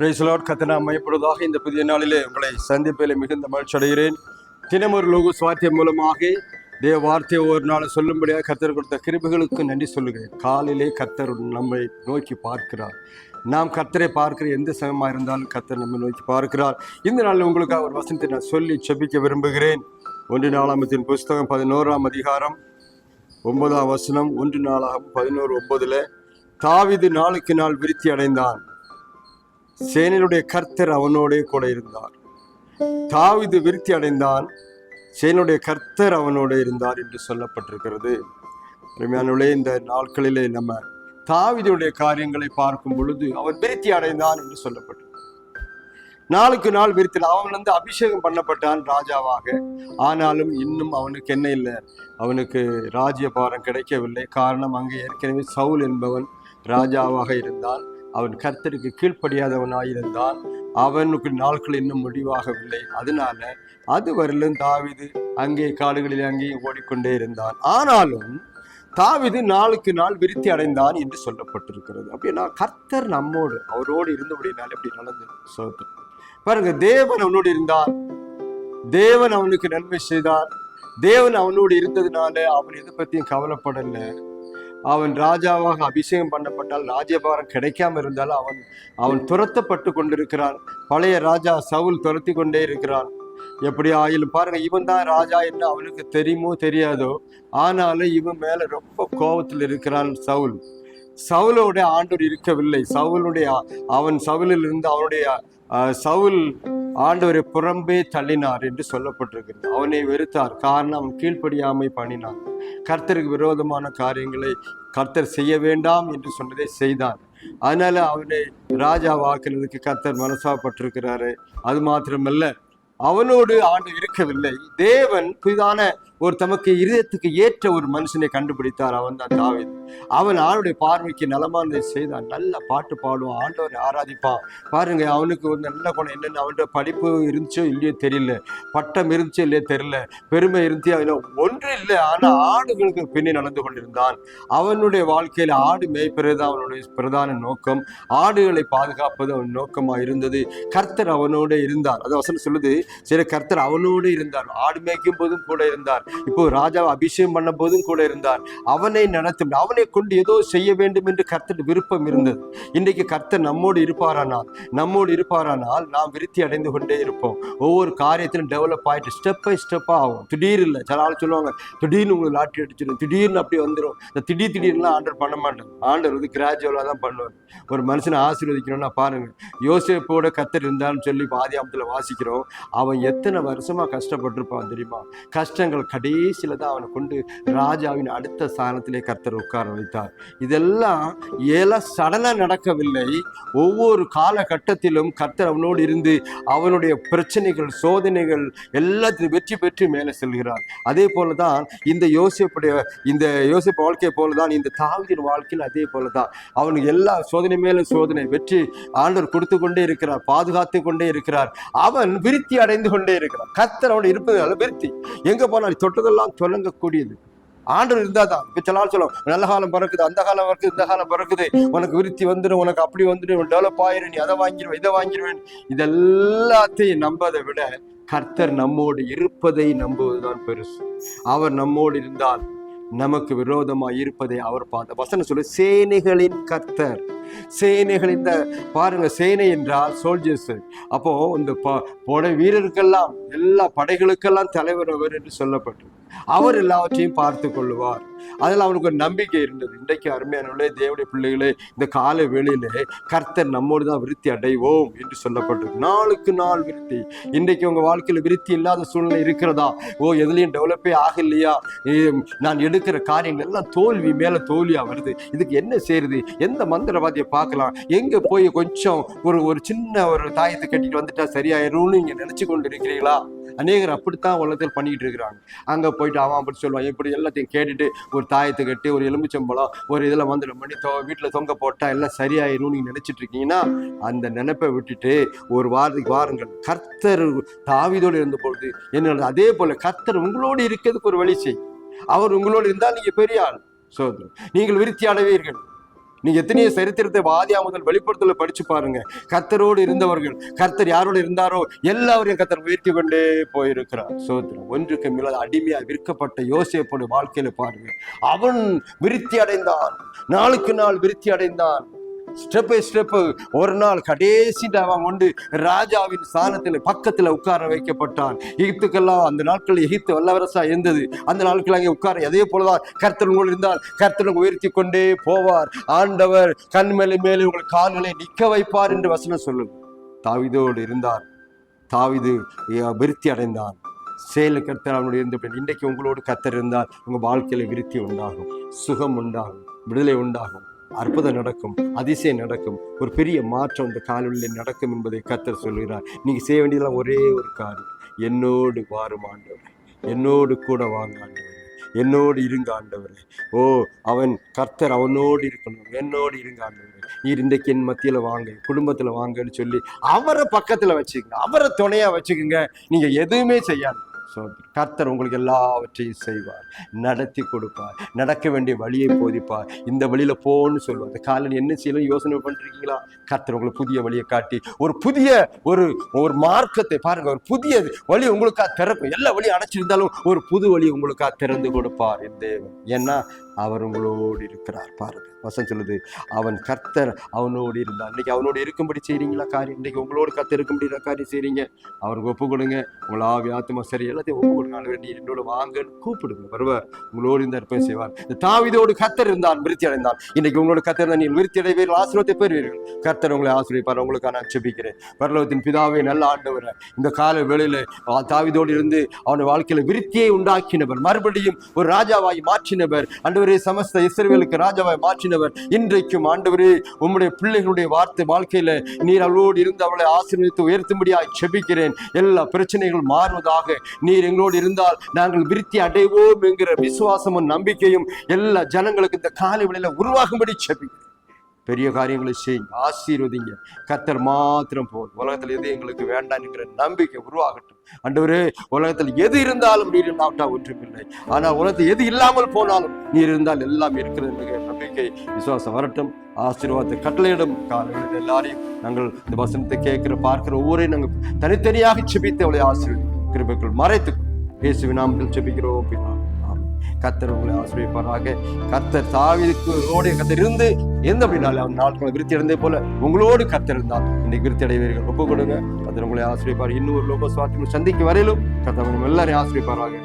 பிரேசலோட் கத்தனா மையப்படுவதாக இந்த புதிய நாளிலே உங்களை சந்திப்பில் மிகுந்த மகிழ்ச்சி அடைகிறேன். தினமொரு லோகு சுவாத்தியம் மூலமாக தேவ வார்த்தையை ஒரு நாள் சொல்லும்படியாக கத்தர் கொடுத்த கிருபைகளுக்கு நன்றி சொல்லுகிறேன். காலையிலே கத்தர் நம்மை நோக்கி பார்க்கிறார். நாம் கத்தரை பார்க்கிற எந்த சமயமாக இருந்தாலும் கத்தர் நம்மை நோக்கி பார்க்கிறார். இந்த நாளில் உங்களுக்காக ஒரு வசனத்தை நான் சொல்லி செபிக்க விரும்புகிறேன். ஒன்று நாலாமத்தின் புஸ்தகம் பதினோராம் அதிகாரம் ஒன்பதாம் வசனம். ஒன்று நாளாகும் பதினோரு ஒன்பதில் தாவிது நாளுக்கு நாள் விருத்தி அடைந்தான். சேனனுடைய கர்த்தர் அவனோடே கூட இருந்தார். தாவிது விருத்தி அடைந்தான். சேனுடைய கர்த்தர் அவனோட இருந்தார் என்று சொல்லப்பட்டிருக்கிறது. அருமையானவர்களே இந்த நாட்களிலே நம்ம தாவிதுடைய காரியங்களை பார்க்கும் பொழுது அவன் விருத்தி அடைந்தான் என்று சொல்லப்பட்டது நாளுக்கு நாள் விருத்தி அவன் வந்து அபிஷேகம் பண்ணப்பட்டான் ராஜாவாக. ஆனாலும் இன்னும் அவனுக்கு என்ன இல்லை? அவனுக்கு ராஜ்யபாரம் கிடைக்கவில்லை. காரணம் அங்கே ஏற்கனவே சவுல் என்பவன் ராஜாவாக இருந்தான். அவன் கர்த்தருக்கு கீழ்ப்படியாதவனாயிருந்தான். அவனுக்கு நாட்கள் இன்னும் முடிவாகவில்லை. அதனால அது வரலும் தாவிது அங்கே காடுகளில் அங்கேயும் ஓடிக்கொண்டே இருந்தான். ஆனாலும் தாவிது நாளுக்கு நாள் விருத்தி அடைந்தான் என்று சொல்லப்பட்டிருக்கிறது. அப்படின்னா கர்த்தர் நம்மோடு அவரோடு இருந்தபடினால எப்படி நடந்து சோத்திரம் பாருங்க தேவன் அவனோடு இருந்தார். தேவன் அவனுக்கு நன்மை செய்தார். தேவன் அவனோடு இருந்ததுனால அவன் எதை பத்தியும் கவலைப்படலை. அவன் ராஜாவாக அபிஷேகம் பண்ணப்பட்டால் ராஜ்யபாரம் கிடைக்காம இருந்தாலும் அவன் அவன் துரத்தப்பட்டு கொண்டிருக்கிறான். பழைய ராஜா சவுல் துரத்தி கொண்டே இருக்கிறான். எப்படி ஆயிலும் பாருங்க இவன் தான் ராஜா என்று அவனுக்கு தெரியுமோ தெரியாதோ? ஆனாலும் இவன் மேல ரொம்ப கோபத்தில் இருக்கிறான் சவுல். சவுலோட ஆண்டவர் இருக்கவில்லை. சவுலுடைய அவன் சவுலில் இருந்து அவனுடைய சவுல் ஆண்டவரை புறம்பே தள்ளினார் என்று சொல்லப்பட்டிருக்கிறது. அவனை வெறுத்தார். காரணம் அவன் கீழ்ப்படியாமை பண்ணினான். கர்த்தருக்கு விரோதமான காரியங்களை கர்த்தர் செய்ய வேண்டாம் என்று சொன்னதை செய்தான் அதனால அவனை ராஜாவாக்குனதுக்கு கர்த்தர் மனசாப்பட்டிருக்கிறாரு. அது மாத்திரமல்ல அவனோடு ஆண்டு இருக்கவில்லை. தேவன் புதிதான ஒரு தமக்கு இருதயத்துக்கு ஏற்ற ஒரு மனுஷனை கண்டுபிடித்தார் அவன் தான் தாவித். அவன் ஆளுடைய பார்வைக்கு நலமானதை செய்தான். நல்ல பாட்டு பாடுவான். ஆண்டவரை ஆராதிப்பான். பாருங்க அவனுக்கு ஒரு நல்ல குணம் என்னென்ன அவன்கிட்ட படிப்பு இருந்துச்சோ இல்லையோ தெரியல. பட்டம் இருந்துச்சோ இல்லையோ தெரியல. பெருமை இருந்துச்சு அதில் ஒன்று இல்லை. ஆனால் ஆடுகளுக்கு பின்னே நடந்து கொண்டிருந்தான். அவனுடைய வாழ்க்கையில் ஆடு மேய்ப்பது அவனுடைய பிரதான நோக்கம். ஆடுகளை பாதுகாப்பது அவன் நோக்கமாக இருந்தது. கர்த்தர் அவனோடு இருந்தார். அது வசனம் சொல்லுது சரி கர்த்தர் அவனோடு இருந்தார். ஆடு மேய்க்கும் போதும் கூட இருந்தார். இப்போ ராஜாவை அபிஷேகம் பண்ண போதும் கூட இருந்தார். அவனை நடத்தும் அவனை கொண்டு ஏதோ செய்ய வேண்டும் என்று கர்த்தர் விருப்பம் இருந்தது. இன்றைக்கு கர்த்தர் நம்மோடு இருப்பாரானால் நம்மோடு இருப்பாரானால் நாம் விருத்தி அடைந்து கொண்டே இருப்போம். ஒவ்வொரு காரியத்திலும் டெவலப் ஆயிட்டு ஸ்டெப் பை ஸ்டெப்பாக ஆகும். திடீர் இல்லை சில ஆள் சொல்லுவாங்க திடீர்னு உங்களுக்கு லாட்டரி அடிச்சிடும் திடீர்னு அப்படி வந்துடும் இந்த திடீர் திடீர்னுலாம் ஆண்டர் பண்ண மாட்டேன் ஆண்டர் வந்து கிராஜுவலாக தான் பண்ணுவார். ஒரு மனுஷனை ஆசீர்வதிக்கணும்னா பாருங்க. யோசிப்போட கத்தர் இருந்தான்னு சொல்லி பாதியாமத்தில் வாசிக்கிறோம். அவன் எத்தனை வருஷமா கஷ்டப்பட்டிருப்பான் தெரியுமா? கஷ்டங்கள் கடைசியில் தான் அவனை கொண்டு ராஜாவின் அடுத்த ஸ்தானத்திலே கர்த்தர் உட்கார வைத்தார். இதெல்லாம் ஏல சடனாக நடக்கவில்லை. ஒவ்வொரு காலகட்டத்திலும் கர்த்தர் அவனோடு இருந்து அவனுடைய பிரச்சனைகள் சோதனைகள் எல்லாத்தையும் வெற்றி பெற்று மேலே செல்கிறார். அதே போல தான் இந்த யோசிப்புடைய இந்த யோசிப்பு வாழ்க்கையை போல தான் இந்த தாவிதின் வாழ்க்கையில் அதே போல தான் அவனுக்கு எல்லா சோதனை மேலே சோதனை வெற்றி ஆண்டவர் கொடுத்து கொண்டே இருக்கிறார் பாதுகாத்து கொண்டே இருக்கிறார். அவன் விருத்தி அடைந்து கொண்டே இருக்கிறான். கர்த்தர் அவன் இருப்பதால விருத்தி. எங்க போனால் தொட்டதெல்லாம் தொடங்கக்கூடியது. ஆண்டவர் இருந்தாதான். இப்ப சில ஆள் சொல்லும் நல்ல காலம் பிறக்குது அந்த காலம் பிறக்குது இந்த காலம் பிறக்குது. உனக்கு விருத்தி வந்துடும் உனக்கு அப்படி வந்துடும் டெவலப் ஆயிரும் நீ அதை வாங்கிடுவேன் இதை வாங்கிடுவேன் இதெல்லாத்தையும் நம்பதை விட கர்த்தர் நம்மோடு இருப்பதை நம்புவதுதான் பெருசு. அவர் நம்மோடு இருந்தால் நமக்கு விரோதமாக இருப்பதை அவர் பார்த்த வசனம் சொல்லு சேனைகளின் கர்த்தர் சேனைகள் இந்த பாருங்க சேனை என்றால் சோல்ஜர்ஸ் அப்போ இந்த ப- படை வீரருக்கெல்லாம் எல்லா படைகளுக்கெல்லாம் தலைவர் அவர் என்று சொல்லப்பட்டது அவர் எல்லாவற்றையும் பார்த்து கொள்ளுவார் அதில் அவனுக்கு ஒரு நம்பிக்கை இருந்தது. இன்றைக்கு அருமையானவர்களே தேவடைய பிள்ளைகளே இந்த கால வேளையிலே கர்த்தர் நம்மோடு தான் விருத்தி அடைவோம் என்று சொல்லப்பட்டிருக்கு. நாளுக்கு நாள் விருத்தி. இன்றைக்கு உங்கள் வாழ்க்கையில் விருத்தி இல்லாத சூழ்நிலை இருக்கிறதா? ஓ எதுலேயும் டெவலப்பே ஆகலையா? ஏ, நான் எடுக்கிற காரியங்கள் எல்லாம் தோல்வி மேலே தோல்வியாக வருது. இதுக்கு என்ன செய்யுது எந்த மந்திரவாதியை பார்க்கலாம்? எங்கே போய் கொஞ்சம் ஒரு ஒரு சின்ன ஒரு தாயத்தை கட்டிட்டு வந்துட்டா சரியாயிரும்னு நீங்கள் நினச்சி கொண்டு இருக்கிறீங்களா அநேகர் அப்படித்தான் உலகத்தில் பண்ணிக்கிட்டு இருக்கிறாங்க. அங்கே போயிட்டு அவன் அப்படி சொல்லுவான் இப்படி எல்லாத்தையும் கேட்டுட்டு ஒரு தாயத்தை கட்டி ஒரு எலுமிச்சம்பழம் ஒரு இதில் வந்து மணி தொ வீட்டில் தொங்க போட்டால் எல்லாம் சரியாயிரும் நீங்க நினச்சிட்டு இருக்கீங்கன்னா அந்த நினைப்பை விட்டுட்டு ஒரு வாரத்துக்கு வாருங்கள். கர்த்தர் தாவிதோடு இருந்த பொழுது என்ன அதே போல கர்த்தர் உங்களோடு இருக்கிறதுக்கு ஒரு வழி செய். அவர் உங்களோடு இருந்தால் நீங்க பெரிய ஆள். சோதரன் நீங்கள் விருத்தி அடைவீர்கள் நீங்க எத்தனையோ சரித்திரத்தை வாதியா முதல் வெளிப்படுத்தல படிச்சு பாருங்க. கர்த்தரோடு இருந்தவர்கள் கர்த்தர் யாரோடு இருந்தாரோ எல்லாரையும் கர்த்தர் உயர்த்தி கொண்டே போயிருக்கிறார். சோத்திரம் ஒன்றுக்கு மேல அடிமையா விற்கப்பட்ட யோசியப்போட வாழ்க்கையில பாருங்க. அவன் விருத்தி அடைந்தான். நாளுக்கு நாள் விருத்தி அடைந்தான். ஸ்டெப் பை ஸ்டெப் ஒரு நாள் கடைசி அவன் கொண்டு ராஜாவின் சாணத்தில் பக்கத்தில் உட்கார வைக்கப்பட்டான். எகிப்துக்கெல்லாம் அந்த நாட்கள் எகிப்து வல்லவரசா இருந்தது. அந்த நாட்கள் அங்கே உட்கார அதே போலதான் கர்த்தர் உங்கள் இருந்தால் கர்த்தர் உயர்த்தி கொண்டே போவார். ஆண்டவர் கண் மேலே மேலே உங்கள் கால்களை நிற்க வைப்பார் என்று வசனம் சொல்லும் தாவிதோடு இருந்தார். தாவிது விருத்தி அடைந்தான். சேல கர்த்தர் அவனுடைய இருந்து இன்றைக்கு உங்களோடு கர்த்தர் இருந்தால் உங்கள் வாழ்க்கையில் விருத்தி உண்டாகும். சுகம் உண்டாகும். விடுதலை உண்டாகும். அற்புதம் நடக்கும் அதிசயம் நடக்கும் ஒரு பெரிய மாற்றம் இந்த காலவெளியில் நடக்கும் என்பதை கர்த்தர் சொல்கிறார். நீங்கள் செய்ய வேண்டியதெல்லாம் ஒரே ஒரு காரியம். என்னோடு வாரும் ஆண்டவர். என்னோடு கூட வாங்க ஆண்டவர். என்னோடு இருங்க ஆண்டவரே. ஓ அவன் கர்த்தர் அவனோடு இருக்கணும். என்னோடு இருங்க ஆண்டவரே. நீர் இன்றைக்கு என் மத்தியில் வாங்க குடும்பத்தில் வாங்கன்னு சொல்லி அவரை பக்கத்தில் வச்சுக்கோங்க. அவரை துணையாக வச்சுக்கோங்க. நீங்கள் எதுவுமே செய்யாது ஸோ கர்த்தர் உங்களுக்கு எல்லாவற்றையும் செய்வார். நடத்தி கொடுப்பார். நடக்க வேண்டிய வழியை போதிப்பார். இந்த வழியில் போன்னு சொல்லுவார். அந்த காலையில் என்ன செய்யலாம் யோசனை பண்ணிருக்கீங்களா கர்த்தர் உங்களுக்கு புதிய வழியை காட்டி ஒரு புதிய ஒரு ஒரு மார்க்கத்தை பாருங்க. ஒரு புதிய வழி உங்களுக்காக திறக்கும். எல்லா வழியும் அடைச்சிருந்தாலும் ஒரு புது வழி உங்களுக்காக திறந்து கொடுப்பார் என் தேவன். ஏன்னா அவர் உங்களோடு இருக்கிறார். பாருங்க. வசம் சொல்லுது அவன் கர்த்தர் அவனோடு இருந்தார். இன்னைக்கு அவனோடு இருக்கும்படி செய்கிறீங்களா காரியம்? இன்னைக்கு உங்களோடு கர்த்தர் இருக்கும்படி காரியம் செய்கிறீங்க அவருக்கு ஒப்பு கொடுங்க. உங்களை ஆவி ஆத்மா சரி எல்லாத்தையும் ஒப்பு கொடுங்க ஆண்டவரே, நீர் என்னோட வாங்கன்னு கூப்பிடுங்க. வருவார். உங்களோடு இந்த அற்புதம் செய்வார். இந்த தாவிதோடு கத்தர் இருந்தான் விருத்தி அடைந்தான் இன்னைக்கு உங்களோட கத்தர் இருந்தால் நீங்கள் விருத்தி அடைவீர்கள் ஆசீர்வாதத்தை பெறுவீர்கள். கர்த்தர் உங்களை ஆசீர்வதிப்பார். உங்களுக்காக நான் செபிக்கிறேன் பரலோகத்தின் பிதாவை நல்ல ஆண்டவர் இந்த கால வேளையில் தாவிதோடு இருந்து அவன் வாழ்க்கையில் விருத்தியை உண்டாக்கினவர். மறுபடியும் ஒரு ராஜாவாய் மாற்றினவர். அண்டவரே சமஸ்த இஸ்ரவேலுக்கு ராஜாவாய் மாற்றினவர். இன்றைக்கும் ஆண்டவரே உம்முடைய பிள்ளைகளுடைய வார்த்தை வாழ்க்கையில நீர் அவளோடு இருந்து அவளை ஆசீர்வதித்து உயர்த்தும்படியாக செபிக்கிறேன் எல்லா பிரச்சனைகளும் மாறுவதாக நீர் எங்களோடு இருந்தால் நாங்கள் விருத்தி அடைவோம் என்கிற விசுவாசமும் நம்பிக்கையும் எல்லா ஜனங்களுக்கு இந்த காலை வேளையில உருவாகும்படி செபிக்கிறேன் பெரிய காரியங்களை செய்யுங்க ஆசீர்வதிங்க. கத்தர் மாத்திரம் போதும் உலகத்தில் எது எங்களுக்கு வேண்டாம் என்கிற நம்பிக்கை உருவாகட்டும். அண்டவரே உலகத்தில் எது இருந்தாலும் நீர் இல்லாவிட்டா ஒன்றுமில்லை. ஆனால் உலகத்தில் எது இல்லாமல் போனாலும் நீர் இருந்தால் எல்லாம் இருக்கிறது என்கிற நம்பிக்கை விசுவாசம் வரட்டும். ஆசீர்வாதத்தை கட்டளையிடும். காலையில் எல்லாரையும் நாங்கள் இந்த வசனத்தை கேட்கிற பார்க்கிற ஒவ்வொரு நாங்கள் தனித்தனியாக செபித்து அவளை ஆசீர்வதி கிருபைக்குள் மறைத்து இயேசுவின் நாமத்தில் செபிக்கிறோம் கத்தர் உங்களை ஆசிரியப்பாராக கத்தர் தாவிதுக்கு ஓடி கத்தர் இருந்து எந்த அப்படின்னாலும் அவன் நாட்களை விருத்தி அடைந்தே போல உங்களோடு கத்தர் இருந்தால் இன்னைக்கு விருத்தி அடைவீர்கள். ஒப்பு கொடுங்க. கத்தர் உங்களை ஆசிரியப்பார் இன்னொரு லோக சுவாத்தியம் சந்திக்கு வரையிலும் கத்தர் எல்லாரையும் ஆசிரியப்பாராக